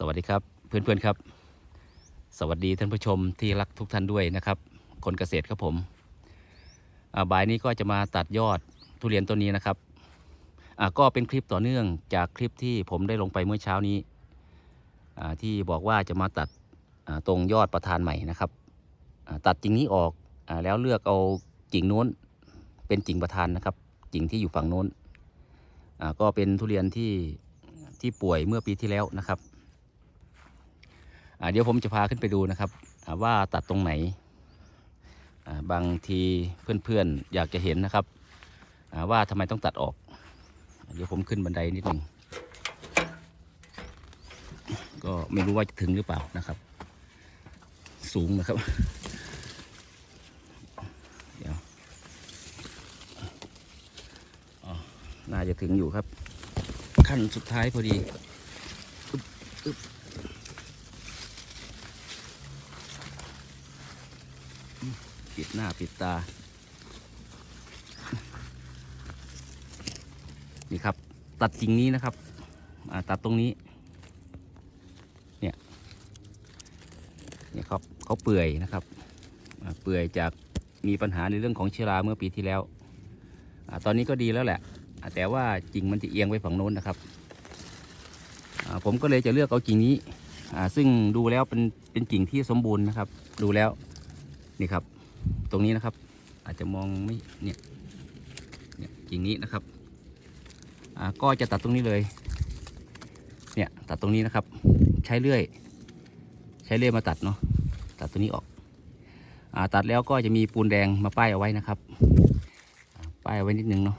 สวัสดีครับเพื่อนๆครับ สวัสดีท่านผู้ชมที่รักทุกท่านด้วยนะครับ คนเกษตรครับผมอ่าบ่ายนี้ก็จะมาตัดยอดทุเรียนต้นนี้นะครับอ่าก็เป็นคลิปต่อเนื่องจากคลิปที่ผมได้ลงไปเมื่อเช้านี้อ่าที่บอกว่าจะมาตัดตรงยอดประธานใหม่นะครับตัดกิ่งนี้ออกอาแล้วเลือกเอากิ่งโน้น เป็นกิ่งประธานนะครับกิ่งที่อยู่ฝั่งโน้นอ่าก็เป็นทุเรียนที่ที่ป่วยเมื่อปีที่แล้วนะครับ เดี๋ยวผมจะพาขึ้นไปดูนะครับว่าตัดตรงไหนาบางทีเพื่อนๆอยากจะเห็นนะครับว่าทำไมต้องตัดออก เดี๋ยวผมขึ้นบันไดนิดหนึ่งก็ไม่รู้ว่าจะถึงหรือเปล่านะครับ สูงนะครับ เดี๋ยวอ๋อน่าจะถึงอยู่ครับ ขั้นสุดท้ายพอดี ปิดหน้าปิดตา นี่ครับ ตัดกิ่งนี้นะครับตัดตรงนี้ เนี่ยเนี่ยครับเขาเปื่อยนะครับเปื่อยจากมีปัญหาในเรื่องของเชื้อราเมื่อปีที่แล้วอตอนนี้ก็ดีแล้วแหละ แต่ว่ากิ่งมันจะเอียงไปฝั่งโน้นนะครับ ผมก็เลยจะเลือกเอากิ่งนี้ซึ่งดูแล้วเป็นเป็นกิ่งที่สมบูรณ์นะครับ ดูแล้วนี่ครับ ตรงนี้นะครับ อาจจะมองไม่เนี่ยเนี่ยกิ่งนี้นะครับอ่าก็จะตัดตรงนี้เลย เนี่ยตัดตรงนี้นะครับ ใช้เลื่อย ใช้เลื่อยมาตัดเนาะตัดตัวนี้ออกอาตัดแล้วก็จะมีปูนแดงมาป้ายเอาไว้นะครับ ป้ายเอาไว้นิดนึงเนาะ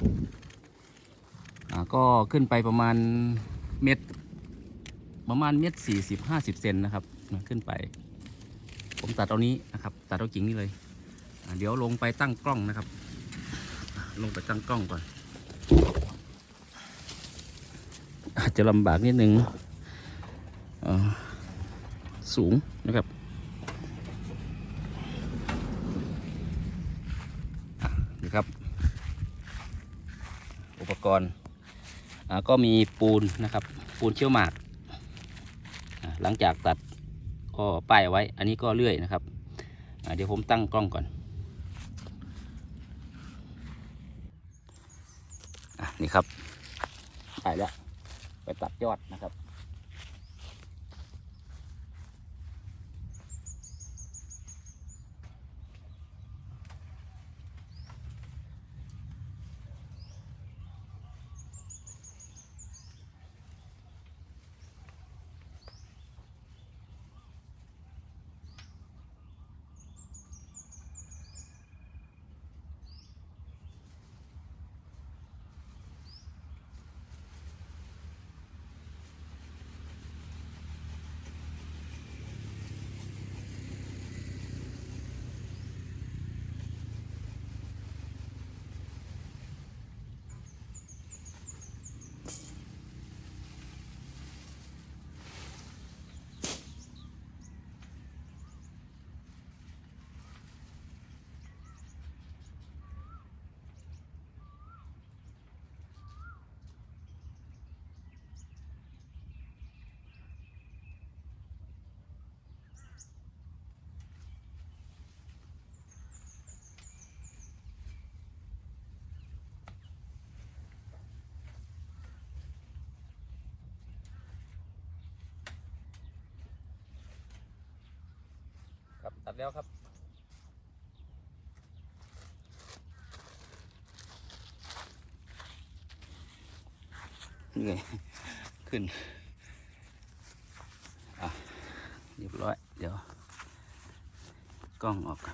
อ่าก็ขึ้นไปประมาณเม็ดประมาณเม็ดสี่สิบห้าสิบเซนนะครับ ขึ้นไป ผมตัดเอานี้นะครับ ตัดเอากิ่งนี้เลย เดี๋ยวลงไปตั้งกล้องนะครับ ลงไปตั้งกล้องก่อน อาจจะลำบากนิดนึงเอ่อสูงนะครับนี่ครับ อุปกรณ์ก็มีปูนนะครับ ปูนเชี่ยวหมาก หลังจากตัดก็ป้ายไว้ อันนี้ก็เลื่อยนะครับ เดี๋ยวผมตั้งกล้องก่อน อะนี่ครับไปแล้วไปตัดยอดนะครับ แล้วครับ เหนื่อยขึ้น อะเรียบร้อย เดี๋ยว กล้องออกอะ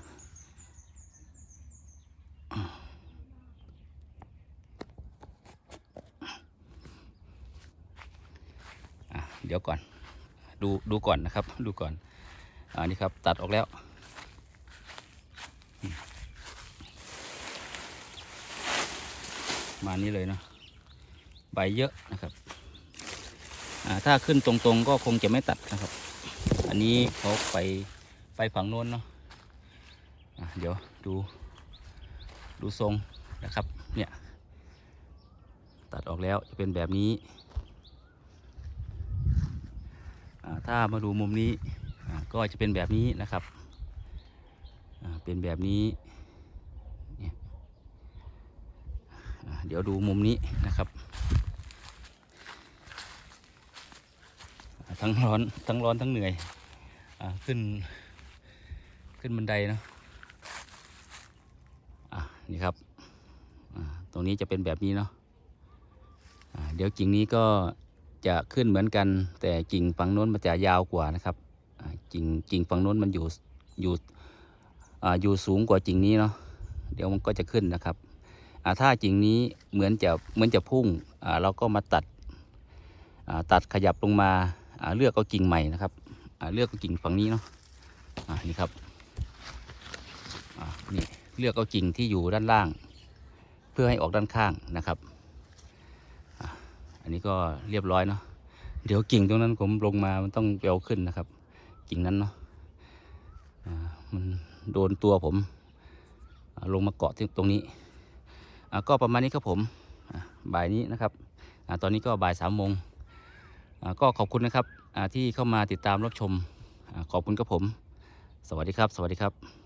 เดี๋ยวก่อน ดูดูก่อนนะครับ ดูก่อน อ่านี่ครับ ตัดออกแล้ว มานี้เลยเนาะใบเยอะนะครับถ้าขึ้นตรงๆก็คงจะไม่ตัดนะครับ อันนี้เขาไปไปฝั่งโน้นเนาะะเดี๋ยวดูดูทรงนะครับเนี่ยตัดออกแล้วจะเป็นแบบนี้ ถ้ามาดูมุมนี้ก็จะเป็นแบบนี้นะครับเป็นแบบนี้เนี่ยอ่า เดี๋ยวดูมุมนี้นะครับ ทั้งร้อนทั้งร้อนทั้งเหนื่อยอขึ้น ขึ้นบันไดเนาะะนี่ครับตรงนี้จะเป็นแบบนี้เนาะเดี๋ยวกิ่งนี้ก็จะขึ้นเหมือนกัน แต่กิ่งฝั่งโน้นมันจะยาวกว่านะครับกิ่งกิ่งฝั่งโน้นมันอยู่อยู่ออยู่สูงกว่ากิ่งนี้เนาะเดี๋ยวมันก็จะขึ้นนะครับ ถ้ากิ่งนี้เหมือนจะเหมือนจะพุ่งเราก็มาตัดตัดขยับลงมาเลือกเอากิ่งใหม่นะครับเลือกเอากิ่งฝั่งนี้เนาะนี่ครับนี่เลือกเอากิ่งที่อยู่ด้านล่าง เพื่อให้ออกด้านข้างนะครับอันนี้ก็เรียบร้อยเนาะเดี๋ยวกิ่งตรงนั้นผมลงมามันต้องไปเอาขึ้นนะครับ กิ่งนั้นเนาะมันโดนตัวผมลงมาเกาะที่ตรงนี้ ก็ประมาณนี้ครับผมบ่ายนี้นะครับอตอนนี้ก็บ่ายสามโมงก็ขอบคุณนะครับที่เข้ามาติดตามรับชมอขอบคุณครับผม สวัสดีครับ สวัสดีครับ